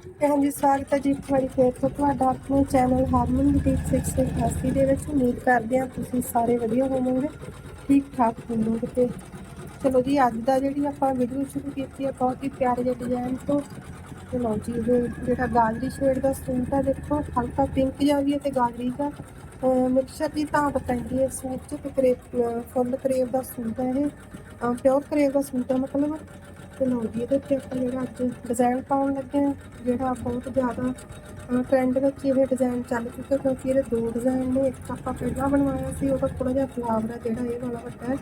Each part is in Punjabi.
ਹਾਂਜੀ, ਸਵਾਗਤ ਹੈ ਜੀ ਇੱਕ ਵਾਰੀ ਫੇਰ ਤੋਂ ਤੁਹਾਡਾ ਆਪਣੇ ਚੈਨਲ ਹਾਰਮਨ ਬੁਟੀਕ 688 ਦੇ ਵਿੱਚ। ਉਮੀਦ ਕਰਦੇ ਹਾਂ ਤੁਸੀਂ ਸਾਰੇ ਵਧੀਆ ਹੋਵੋਗੇ, ਠੀਕ ਠਾਕ ਹੋਵੋਗੇ ਤੇ। ਚਲੋ ਜੀ, ਅੱਜ ਦਾ ਜਿਹੜੀ ਆਪਾਂ ਵੀਡੀਓ ਸ਼ੁਰੂ ਕੀਤੀ ਹੈ ਬਹੁਤ ਹੀ ਪਿਆਰੇ ਜਿਹੇ ਡਿਜ਼ਾਈਨ ਤੋਂ। ਤੇ ਲਓ ਜੀ, ਇਹ ਜਿਹੜਾ ਗਾਜਰੀ ਸ਼ੇਡ ਦਾ ਸੂਟ ਹੈ ਦੇਖੋ, ਹਲਕਾ ਪਿੰਕ ਜਿਹਾ ਵੀ ਹੈ ਤੇ ਗਾਜਰੀ ਦਾ। ਮਿਕਸਚਰ ਦੀ ਤਾਂ ਪੈਂਦੀ ਹੈ ਸੂਟ 'ਚ, ਤੇ ਕਰੇਪ ਫੁੱਲ ਕਰੇਪ ਦਾ ਸੂਟ ਹੈ ਇਹ। ਪਿਓਰ ਕਰੇਪ ਦਾ ਸੂਟ ਹੈ ਮਤਲਬ। ਤੇ ਲਓ ਜੀ ਇਹਦੇ ਤੇ ਆਪਾਂ ਜਿਹੜਾ ਅੱਜ ਡਿਜ਼ਾਈਨ ਪਾਉਣ ਲੱਗੇ ਹਾਂ, ਜਿਹੜਾ ਬਹੁਤ ਜ਼ਿਆਦਾ ਟ੍ਰੈਂਡ ਵਿੱਚ ਇਹ ਡਿਜ਼ਾਈਨ ਚੱਲ ਚੁੱਕਾ ਕਿਉਂਕਿ ਇਹਦੇ ਦੋ ਡਿਜ਼ਾਈਨ ਨੇ, ਇੱਕ ਆਪਾਂ ਪਹਿਲਾਂ ਬਣਵਾਇਆ ਸੀ, ਉਹਦਾ ਥੋੜਾ ਜਿਹਾ ਫਲਾਵਰ ਹੈ ਜਿਹੜਾ ਇਹ ਵਾਲਾ ਵੱਡਾ ਹੈ।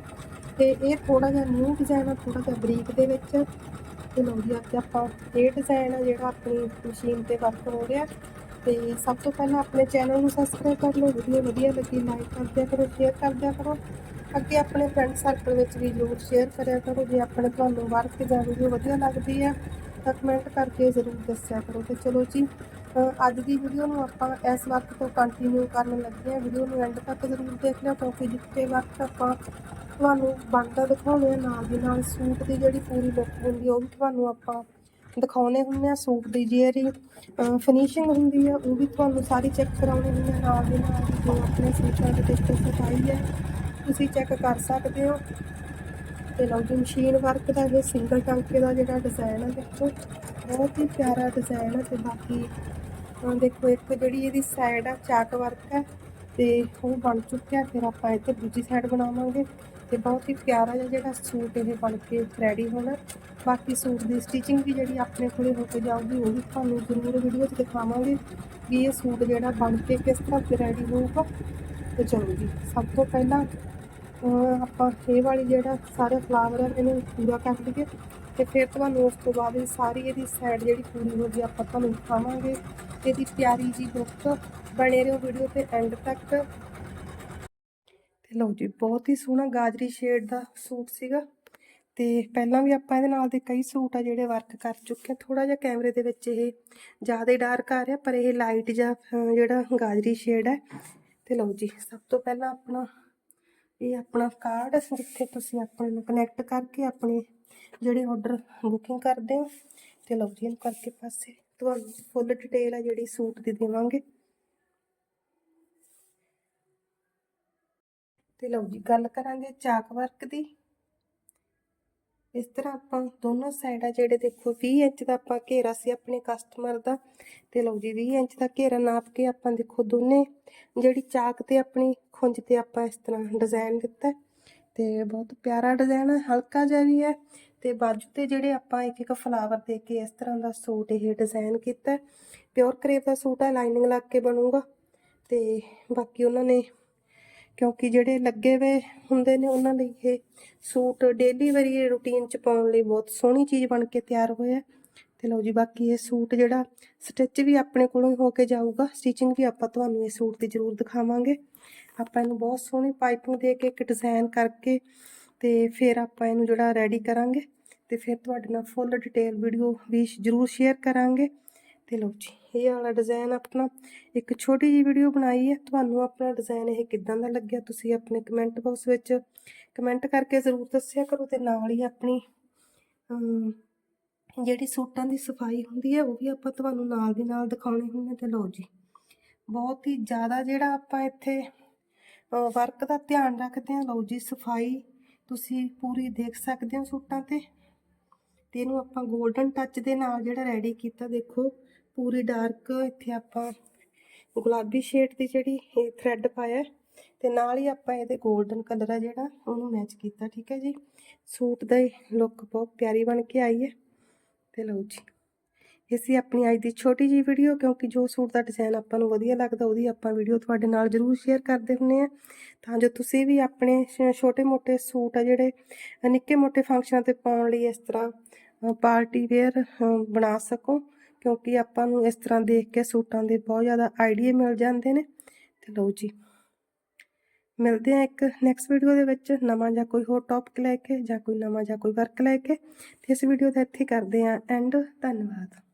ਤੇ ਇਹ ਥੋੜਾ ਜਿਹਾ ਨਿਊ ਡਿਜ਼ਾਈਨ ਹੈ ਥੋੜਾ ਜਿਹਾ ਬਰੀਕ ਦੇ ਵਿੱਚ। ਤੇ ਲਓ ਜੀ, ਅੱਜ ਆਪਾਂ ਇਹ ਡਿਜ਼ਾਈਨ ਹੈ ਜਿਹੜਾ ਆਪਣੀ ਮਸ਼ੀਨ ਤੇ ਵਰਕ ਹੋ ਰਿਹਾ। ਤੇ ਸਭ ਤੋਂ ਪਹਿਲਾਂ ਆਪਣੇ ਚੈਨਲ ਨੂੰ ਸਬਸਕ੍ਰਾਈਬ ਕਰ ਲਓ ਵੀਡੀਓ ਵਧੀਆ ਲੱਗੀ ਲਾਈਕ ਕਰ ਦਿਆ ਕਰੋ ਸ਼ੇਅਰ ਕਰ ਦਿਆ ਕਰੋ। ਅੱਗੇ ਆਪਣੇ ਫਰੈਂਡ ਸਰਕਲ ਵਿੱਚ ਵੀ ਜ਼ਰੂਰ ਸ਼ੇਅਰ ਕਰਿਆ ਕਰੋ। ਜੇ ਆਪਣੇ ਤੁਹਾਨੂੰ ਵਰਕ ਜਾਂ ਵੀਡੀਓ ਵਧੀਆ ਲੱਗਦੀ ਹੈ, ਤਾਂ ਕਮੈਂਟ ਕਰਕੇ ਜ਼ਰੂਰ ਦੱਸਿਆ ਕਰੋ। ਤੇ ਚਲੋ ਜੀ ਅੱਜ ਦੀ ਵੀਡੀਓ ਨੂੰ ਆਪਾਂ ਇਸ ਵਕਤ ਤੋਂ ਕੰਟੀਨਿਊ ਕਰਨ ਲੱਗੇ ਹਾਂ। ਵੀਡੀਓ ਨੂੰ ਐਂਡ ਤੱਕ ਜ਼ਰੂਰ ਦੇਖ ਲਿਓ, ਕਿਉਂਕਿ ਜਿੱਥੇ ਵਕਤ ਆਪਾਂ ਤੁਹਾਨੂੰ ਬਣਦਾ ਦਿਖਾਉਣੇ ਆ ਨਾਲ ਦੀ ਨਾਲ ਸੂਟ ਦੀ ਜਿਹੜੀ ਪੂਰੀ ਲੁੱਕ ਹੁੰਦੀ ਆ ਉਹ ਵੀ ਤੁਹਾਨੂੰ ਆਪਾਂ ਦਿਖਾਉਣੇ ਹੁੰਦੇ ਆ ਸੂਟ ਦੀ ਜਿਹੜੀ ਫਿਨਿਸ਼ਿੰਗ ਹੁੰਦੀ ਆ ਉਹ ਵੀ ਤੁਹਾਨੂੰ ਸਾਰੀ ਚੈੱਕ ਕਰਾਉਣੀ ਹੁੰਦੀ ਆ ਨਾਲ ਦੀ ਨਾਲ ਜੋ ਆਪਣੇ ਸੂਟਾਂ ਦੇ ਵਿੱਚ ਸਫ਼ਾਈ ਹੈ ਤੁਸੀਂ ਚੈੱਕ ਕਰ ਸਕਦੇ ਹੋ। ਤੇ ਲਓ ਜੀ ਮਸ਼ੀਨ ਵਰਕ ਦਾ ਇਹ ਸਿੰਗਲ ਟਾਂਕੇ ਦਾ ਜਿਹੜਾ ਡਿਜ਼ਾਈਨ ਹੈ ਦੇਖੋ, ਬਹੁਤ ਹੀ ਪਿਆਰਾ ਡਿਜ਼ਾਈਨ ਹੈ ਤੇ ਬਾਕੀ ਹੁਣ ਦੇਖੋ, ਇੱਕ ਜਿਹੜੀ ਇਹਦੀ ਸਾਈਡ ਆ ਚਾਕ ਵਰਕ ਹੈ ਤੇ ਉਹ ਬਣ ਚੁੱਕਿਆ। ਫਿਰ ਆਪਾਂ ਇੱਥੇ ਦੂਜੀ ਸਾਈਡ ਬਣਾਵਾਂਗੇ। ਤੇ ਬਹੁਤ ਹੀ ਪਿਆਰਾ ਜਿਹਾ ਜਿਹੜਾ ਸੂਟ ਇਹ ਬਣ ਕੇ ਰੈਡੀ ਹੋਣਾ। ਬਾਕੀ ਸੂਟ ਦੀ ਸਟਿਚਿੰਗ ਵੀ ਜਿਹੜੀ ਆਪਣੇ ਕੋਲੇ ਹੋ ਕੇ ਜਾਊਗੀ, ਉਹ ਵੀ ਤੁਹਾਨੂੰ ਜ਼ਰੂਰ ਵੀਡੀਓ 'ਚ ਦਿਖਾਵਾਂਗੇ ਵੀ ਇਹ ਸੂਟ ਜਿਹੜਾ ਬਣ ਕੇ ਕਿਸ ਤਰ੍ਹਾਂ ਰੈਡੀ ਹੋਊਗਾ। ਤੇ ਚਲੋ ਜੀ, ਸਭ ਤੋਂ ਪਹਿਲਾਂ ਆਪਾਂ ਇਹ ਵਾਲੀ ਜਿਹੜਾ ਸਾਰੇ ਫਲਾਵਰ ਹੈ ਇਹਨੂੰ ਪੂਰਾ ਕਰ ਲਈਏ ਤੇ ਫਿਰ ਤੁਹਾਨੂੰ ਉਸ ਤੋਂ ਬਾਅਦ ਇਹ ਸਾਰੀ ਇਹਦੀ ਸਾਈਡ ਜਿਹੜੀ ਪੂਰੀ ਹੋ ਗਈ, ਆਪਾਂ ਤੁਹਾਨੂੰ ਦਿਖਾਵਾਂਗੇ। ਇਹਦੀ ਪਿਆਰੀ ਜੀ ਲੁੱਕ ਬਣੇ ਰਹੋ ਵੀਡੀਓ ਤੇ ਐਂਡ ਤੱਕ। ਤੇ ਲਓ ਜੀ, ਬਹੁਤ ਹੀ ਸੋਹਣਾ ਗਾਜਰੀ ਸ਼ੇਡ ਦਾ ਸੂਟ ਸੀਗਾ। ਤੇ ਪਹਿਲਾਂ ਵੀ ਆਪਾਂ ਇਹਦੇ ਨਾਲ ਦੇ ਕਈ ਸੂਟ ਆ ਜਿਹੜੇ ਵਰਕ ਕਰ ਚੁੱਕੇ ਆ। ਥੋੜਾ ਜਿਹਾ ਕੈਮਰੇ ਦੇ ਵਿੱਚ ਇਹ ਜ਼ਿਆਦਾ ਡਾਰਕ ਆ ਰਿਹਾ, ਪਰ ਇਹ ਲਾਈਟ ਜਾਂ ਜਿਹੜਾ ਗਾਜਰੀ ਸ਼ੇਡ ਹੈ ਤੇ ਲਓ ਜੀ, ਸਭ ਤੋਂ ਪਹਿਲਾਂ ਆਪਣਾ ਇਹ ਆਪਣਾ ਕਾਰਡ ਹੈ ਜਿੱਥੇ ਤੁਸੀਂ ਆਪਣੇ ਨੂੰ ਕਨੈਕਟ ਕਰਕੇ ਆਪਣੇ ਜਿਹੜੇ ਆਰਡਰ ਬੁਕਿੰਗ ਕਰਦੇ ਹੋ ਤੇ ਲਓ ਜੀ, ਇਹਨੂੰ ਕਰਕੇ ਪਾਸੇ। ਤੁਹਾਨੂੰ ਫੁੱਲ ਡਿਟੇਲ ਆ ਜਿਹੜੀ ਸੂਟ ਦੀ ਦੇਵਾਂਗੇ। ਤੇ ਲਓ ਜੀ, ਗੱਲ ਕਰਾਂਗੇ ਚਾਕ ਵਰਕ ਦੀ। ਇਸ ਤਰ੍ਹਾਂ ਆਪਾਂ ਦੋਨੋਂ ਸਾਈਡਾਂ ਜਿਹੜੇ ਦੇਖੋ 20 ਇੰਚ ਦਾ ਆਪਾਂ ਘੇਰਾ ਸੀ ਆਪਣੇ ਕਸਟਮਰ ਦਾ ਤੇ ਲਓ ਜੀ 20 ਇੰਚ ਦਾ ਘੇਰਾ ਨਾਪ ਕੇ ਆਪਾਂ ਦੇਖੋ ਦੋਨੇ ਜਿਹੜੀ ਚਾਕ ਤੇ ਆਪਣੀ ਖੁੰਝ ਤੇ ਆਪਾਂ ਇਸ ਤਰ੍ਹਾਂ ਡਿਜ਼ਾਈਨ ਦਿੱਤਾ। ਹੈ ਤੇ ਬਹੁਤ ਪਿਆਰਾ ਡਿਜ਼ਾਈਨ ਹੈ ਹਲਕਾ ਜਿਹਾ ਵੀ ਹੈ ਤੇ ਬਾਜੂ ਤੇ ਜਿਹੜੇ ਆਪਾਂ ਇੱਕ ਇੱਕ ਫਲਾਵਰ ਦੇ ਕੇ ਇਸ ਤਰ੍ਹਾਂ ਦਾ ਸੂਟ ਇਹ ਡਿਜ਼ਾਈਨ ਕੀਤਾ। ਪਿਓਰ ਕਰੇਪ ਦਾ ਸੂਟ ਹੈ ਲਾਈਨਿੰਗ ਲੱਗ ਕੇ ਬਣੂਗਾ ਤੇ ਬਾਕੀ ਉਹਨਾਂ ਨੇ ਕਿਉਂਕਿ ਜਿਹੜੇ ਲੱਗੇ ਵੇ ਹੁੰਦੇ ਨੇ ਉਹਨਾਂ ਲਈ ਇਹ ਸੂਟ ਡੇਲੀ ਵਰੀ ਰੂਟੀਨ ਚ ਪਾਉਣ ਲਈ ਬਹੁਤ ਸੋਹਣੀ ਚੀਜ਼ ਬਣ ਕੇ ਤਿਆਰ ਹੋਇਆ ਤੇ ਲਓ ਜੀ, ਬਾਕੀ ਇਹ ਸੂਟ ਜਿਹੜਾ ਸਟਿਚ ਵੀ ਆਪਣੇ ਕੋਲੋਂ ਹੀ ਹੋ ਕੇ ਜਾਊਗਾ ਸਟਿਚਿੰਗ ਵੀ ਆਪਾਂ ਤੁਹਾਨੂੰ ਇਹ ਸੂਟ ਦੀ ਜ਼ਰੂਰ ਦਿਖਾਵਾਂਗੇ। ਆਪਾਂ ਇਹਨੂੰ ਬਹੁਤ ਸੋਹਣੀ ਪਾਈਪਿੰਗ ਦੇ ਕੇ ਇੱਕ ਡਿਜ਼ਾਈਨ ਕਰਕੇ ਤੇ ਫਿਰ ਆਪਾਂ ਇਹਨੂੰ ਜਿਹੜਾ ਰੈਡੀ ਕਰਾਂਗੇ ਤੇ ਫਿਰ ਤੁਹਾਡੇ ਨਾਲ ਫੁੱਲ ਡਿਟੇਲ ਵੀਡੀਓ ਵੀ ਜ਼ਰੂਰ ਸ਼ੇਅਰ ਕਰਾਂਗੇ। ਤੇ ਲਓ ਜੀ, ਇਹ ਵਾਲਾ ਡਿਜ਼ਾਈਨ ਆਪਣਾ ਇੱਕ ਛੋਟੀ ਜਿਹੀ ਵੀਡੀਓ ਬਣਾਈ ਹੈ। ਤੁਹਾਨੂੰ ਆਪਣਾ ਡਿਜ਼ਾਈਨ ਇਹ ਕਿੱਦਾਂ ਦਾ ਲੱਗਿਆ ਤੁਸੀਂ ਆਪਣੇ ਕਮੈਂਟ ਬਾਕਸ ਵਿੱਚ ਕਮੈਂਟ ਕਰਕੇ ਜ਼ਰੂਰ ਦੱਸਿਆ ਕਰੋ ਤੇ ਨਾਲ ਹੀ ਆਪਣੀ ਜਿਹੜੀ ਸੂਟਾਂ ਦੀ ਸਫ਼ਾਈ ਹੁੰਦੀ ਹੈ ਉਹ ਵੀ ਆਪਾਂ ਤੁਹਾਨੂੰ ਨਾਲ ਦੀ ਨਾਲ ਦਿਖਾਉਣੇ ਹੁੰਦੇ ਤੇ ਲਓ ਜੀ। ਬਹੁਤ ਹੀ ਜ਼ਿਆਦਾ ਜਿਹੜਾ ਆਪਾਂ ਇੱਥੇ ਵਰਕ ਦਾ ਧਿਆਨ ਰੱਖਦੇ ਹਾਂ, ਲਓ ਜੀ, ਸਫ਼ਾਈ ਤੁਸੀਂ ਪੂਰੀ ਦੇਖ ਸਕਦੇ ਹੋ ਸੂਟਾਂ ਤੇ। ਤੇ ਇਹਨੂੰ ਆਪਾਂ 골ਡਨ ਟੱਚ ਦੇ ਨਾਲ ਜਿਹੜਾ ਰੈਡੀ ਕੀਤਾ ਦੇਖੋ। ਪੂਰੀ ਡਾਰਕ ਇੱਥੇ ਆਪਾਂ ਗੁਲਾਬੀ ਸ਼ੇਡ ਦੀ ਜਿਹੜੀ ਇਹ ਥ੍ਰੈਡ ਪਾਇਆ ਹੈ ਤੇ ਨਾਲ ਹੀ ਆਪਾਂ ਇਹਦੇ 골ਡਨ ਕਲਰ ਆ ਜਿਹੜਾ, ਉਹਨੂੰ ਮੈਚ ਕੀਤਾ, ਠੀਕ ਹੈ ਜੀ? ਸੂਟ ਦਾ ਲੁੱਕ ਬਹੁਤ ਪਿਆਰੀ ਬਣ ਕੇ ਆਈ ਹੈ। ਤੇ ਲਓ ਜੀ ਇਹ ਸੀ ਆਪਣੀ ਅੱਜ ਦੀ ਛੋਟੀ ਜੀ ਵੀਡੀਓ ਕਿਉਂਕਿ ਜੋ ਸੂਟ ਦਾ ਡਿਜ਼ਾਈਨ ਆਪਾਂ ਨੂੰ ਵਧੀਆ ਲੱਗਦਾ, ਉਹਦੀ ਆਪਾਂ ਵੀਡੀਓ ਤੁਹਾਡੇ ਨਾਲ ਜ਼ਰੂਰ ਸ਼ੇਅਰ ਕਰਦੇ ਹੁੰਨੇ ਆ। ਤਾਂ ਜੋ ਤੁਸੀਂ ਵੀ ਆਪਣੇ ਛੋਟੇ-ਮੋਟੇ ਸੂਟ ਆ ਜਿਹੜੇ ਨਿੱਕੇ-ਮੋਟੇ ਫੰਕਸ਼ਨਾਂ ਤੇ ਪਾਉਣ ਲਈ ਇਸ ਤਰ੍ਹਾਂ ਪਾਰਟੀ ਵੇਅਰ ਬਣਾ ਸਕੋ। ਕਿਉਂਕਿ ਆਪਾਂ ਨੂੰ ਇਸ ਤਰ੍ਹਾਂ ਦੇਖ ਕੇ ਸੂਟਾਂ ਦੇ ਬਹੁਤ ਜ਼ਿਆਦਾ ਆਈਡੀਆ ਮਿਲ ਜਾਂਦੇ ਨੇ। ਤੇ ਲਓ ਜੀ, ਮਿਲਦੇ ਆ ਇੱਕ ਨੈਕਸਟ ਵੀਡੀਓ ਦੇ ਵਿੱਚ, ਨਵਾਂ ਜਾਂ ਕੋਈ ਹੋਰ ਟੌਪਿਕ ਲੈ ਕੇ ਜਾਂ ਕੋਈ ਨਵਾਂ ਜਾਂ ਕੋਈ ਵਰਕ ਲੈ ਕੇ। ਤੇ ਇਸ ਵੀਡੀਓ ਦਾ ਇੱਥੇ ਕਰਦੇ ਆ ਐਂਡ ਧੰਨਵਾਦ।